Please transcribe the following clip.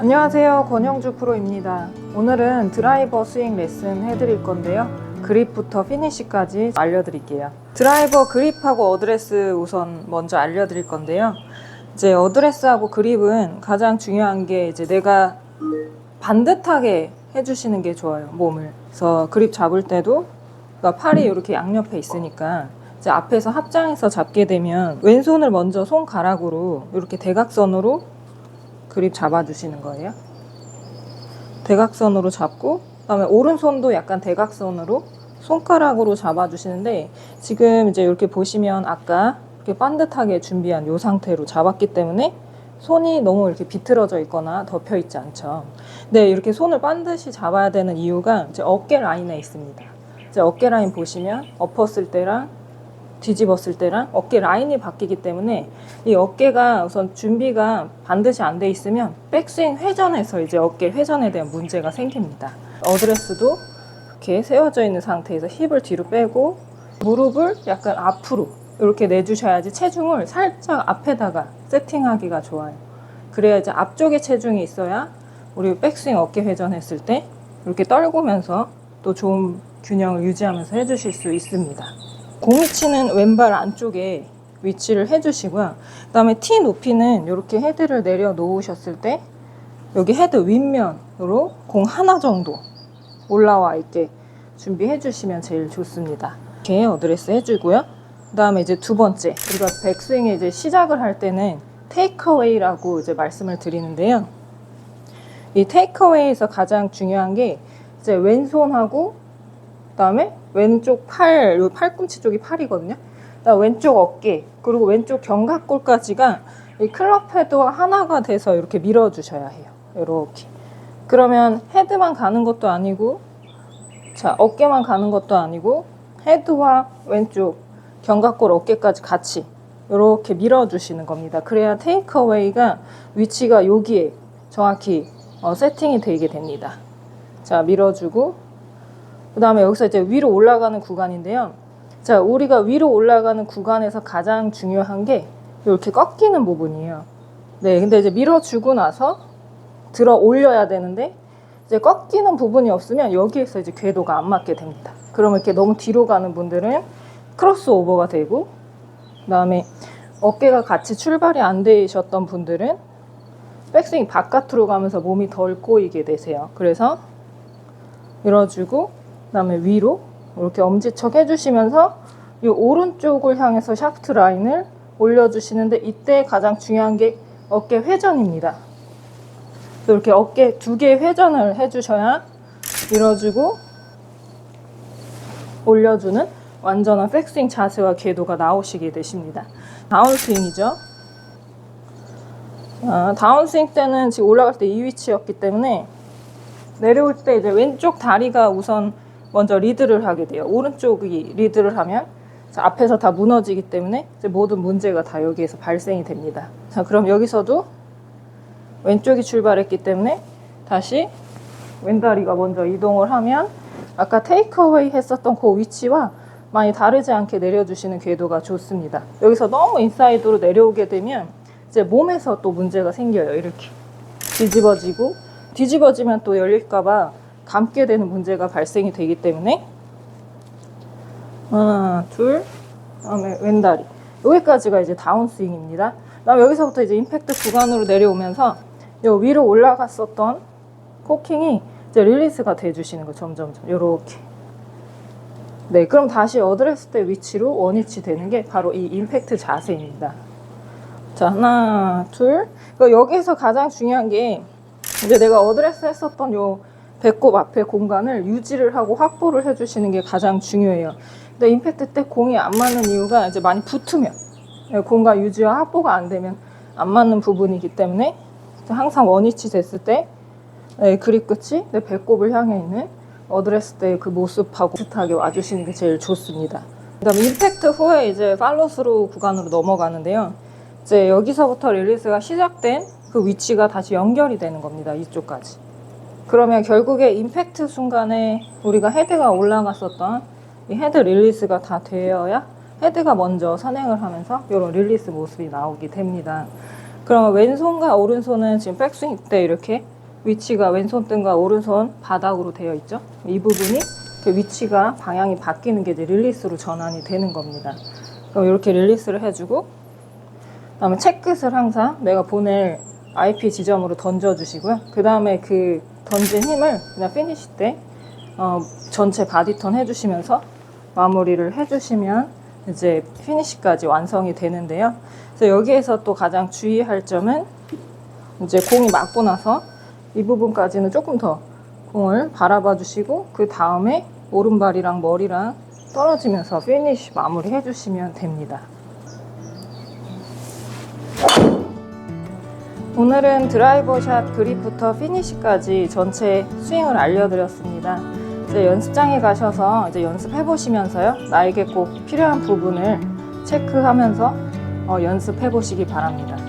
안녕하세요. 권영주 프로입니다. 오늘은 드라이버 스윙 레슨 해드릴 건데요. 그립부터 피니시까지 알려드릴게요. 드라이버 그립하고 어드레스 우선 먼저 알려드릴 건데요. 이제 어드레스하고 그립은 가장 중요한 게 이제 내가 반듯하게 해주시는 게 좋아요. 몸을. 그래서 그립 잡을 때도 그러니까 팔이 이렇게 양옆에 있으니까 이제 앞에서 합장해서 잡게 되면 왼손을 먼저 손가락으로 이렇게 대각선으로 그립 잡아주시는 거예요. 대각선으로 잡고 그다음에 오른손도 약간 대각선으로 손가락으로 잡아주시는데 지금 이제 이렇게 보시면 아까 이렇게 반듯하게 준비한 이 상태로 잡았기 때문에 손이 너무 이렇게 비틀어져 있거나 덮여 있지 않죠. 네, 이렇게 손을 반드시 잡아야 되는 이유가 이제 어깨 라인에 있습니다. 이제 어깨 라인 보시면 엎었을 때랑 뒤집었을 때랑 어깨 라인이 바뀌기 때문에 이 어깨가 우선 준비가 반드시 안 돼 있으면 백스윙 회전에서 이제 어깨 회전에 대한 문제가 생깁니다. 어드레스도 이렇게 세워져 있는 상태에서 힙을 뒤로 빼고 무릎을 약간 앞으로 이렇게 내주셔야지 체중을 살짝 앞에다가 세팅하기가 좋아요. 그래야 이제 앞쪽에 체중이 있어야 우리 백스윙 어깨 회전했을 때 이렇게 떨구면서 또 좋은 균형을 유지하면서 해주실 수 있습니다. 공이 치는 왼발 안쪽에 위치를 해주시고요. 그 다음에 티 높이는 이렇게 헤드를 내려 놓으셨을 때 여기 헤드 윗면으로 공 하나 정도 올라와 있게 준비해 주시면 제일 좋습니다. 이렇게 어드레스 해주고요. 그 다음에 이제 두 번째, 우리가 백스윙에 이제 시작을 할 때는 테이크어웨이라고 이제 말씀을 드리는데요. 이 테이크어웨이에서 가장 중요한 게 이제 왼손하고 그다음에 왼쪽 팔, 요 팔꿈치 쪽이 팔이거든요. 그다음 왼쪽 어깨 그리고 왼쪽 견갑골까지가 이 클럽 헤드와 하나가 돼서 이렇게 밀어 주셔야 해요. 이렇게. 그러면 헤드만 가는 것도 아니고, 자 어깨만 가는 것도 아니고 헤드와 왼쪽 견갑골 어깨까지 같이 이렇게 밀어 주시는 겁니다. 그래야 테이크어웨이가 위치가 여기에 정확히 어, 세팅이 되게 됩니다. 자 밀어주고 그 다음에 여기서 이제 위로 올라가는 구간인데요. 자, 우리가 위로 올라가는 구간에서 가장 중요한 게 이렇게 꺾이는 부분이에요. 네, 근데 이제 밀어주고 나서 들어 올려야 되는데 이제 꺾이는 부분이 없으면 여기에서 이제 궤도가 안 맞게 됩니다. 그러면 이렇게 너무 뒤로 가는 분들은 크로스 오버가 되고 그다음에 어깨가 같이 출발이 안 되셨던 분들은 백스윙 바깥으로 가면서 몸이 덜 꼬이게 되세요. 그래서 밀어주고 그다음에 위로 이렇게 엄지척 해주시면서 이 오른쪽을 향해서 샤프트 라인을 올려주시는데 이때 가장 중요한 게 어깨 회전입니다. 이렇게 어깨 두 개 회전을 해주셔야 밀어주고 올려주는 완전한 백스윙 자세와 궤도가 나오시게 되십니다. 다운스윙이죠. 아, 다운스윙 때는 지금 올라갈 때 이 위치였기 때문에 내려올 때 이제 왼쪽 다리가 우선 먼저 리드를 하게 돼요. 오른쪽이 리드를 하면 자, 앞에서 다 무너지기 때문에 모든 문제가 다 여기에서 발생이 됩니다. 자, 그럼 여기서도 왼쪽이 출발했기 때문에 다시 왼다리가 먼저 이동을 하면 아까 테이크어웨이 했었던 그 위치와 많이 다르지 않게 내려주시는 궤도가 좋습니다. 여기서 너무 인사이드로 내려오게 되면 이제 몸에서 또 문제가 생겨요. 이렇게 뒤집어지고 뒤집어지면 또 열릴까봐 감게 되는 문제가 발생이 되기 때문에. 하나, 둘, 그다음에 왼다리. 여기까지가 이제 다운스윙입니다. 그다음 여기서부터 이제 임팩트 구간으로 내려오면서 요 위로 올라갔었던 코킹이 이제 릴리스가 돼주시는 거 점점점. 요렇게. 네 그럼 다시 어드레스 때 위치로 원위치 되는 게 바로 이 임팩트 자세입니다. 자 하나 둘. 그 여기에서 가장 중요한 게 이제 내가 어드레스 했었던 요 배꼽 앞에 공간을 유지를 하고 확보를 해주시는 게 가장 중요해요. 근데 임팩트 때 공이 안 맞는 이유가 이제 많이 붙으면 예, 공간 유지와 확보가 안 되면 안 맞는 부분이기 때문에 항상 원위치 됐을 때 네, 그립 끝이 내 배꼽을 향해 있는 어드레스 때그 모습하고 비슷하게 와주시는 게 제일 좋습니다. 그다음에 임팩트 후에 이제 팔로스루 구간으로 넘어가는데요. 이제 여기서부터 릴리스가 시작된 그 위치가 다시 연결이 되는 겁니다. 이쪽까지. 그러면 결국에 임팩트 순간에 우리가 헤드가 올라갔었던 이 헤드 릴리스가 다 되어야 헤드가 먼저 선행을 하면서 이런 릴리스 모습이 나오게 됩니다. 그러면 왼손과 오른손은 지금 백스윙 때 이렇게 위치가 왼손 등과 오른손 바닥으로 되어 있죠. 이 부분이 그 위치가 방향이 바뀌는 게 이제 릴리스로 전환이 되는 겁니다. 그럼 이렇게 릴리스를 해주고 그다음에 채끝을 항상 내가 보낼 IP 지점으로 던져주시고요. 그 다음에 그 던진 힘을 그냥 피니시 때 어, 전체 바디턴 해주시면서 마무리를 해주시면 이제 피니시까지 완성이 되는데요. 그래서 여기에서 또 가장 주의할 점은 이제 공이 맞고 나서 이 부분까지는 조금 더 공을 바라봐 주시고 그 다음에 오른발이랑 머리랑 떨어지면서 피니시 마무리 해주시면 됩니다. 오늘은 드라이버 샷 그립부터 피니시까지 전체 스윙을 알려드렸습니다. 이제 연습장에 가셔서 이제 연습해 보시면서요 나에게 꼭 필요한 부분을 체크하면서 어, 연습해 보시기 바랍니다.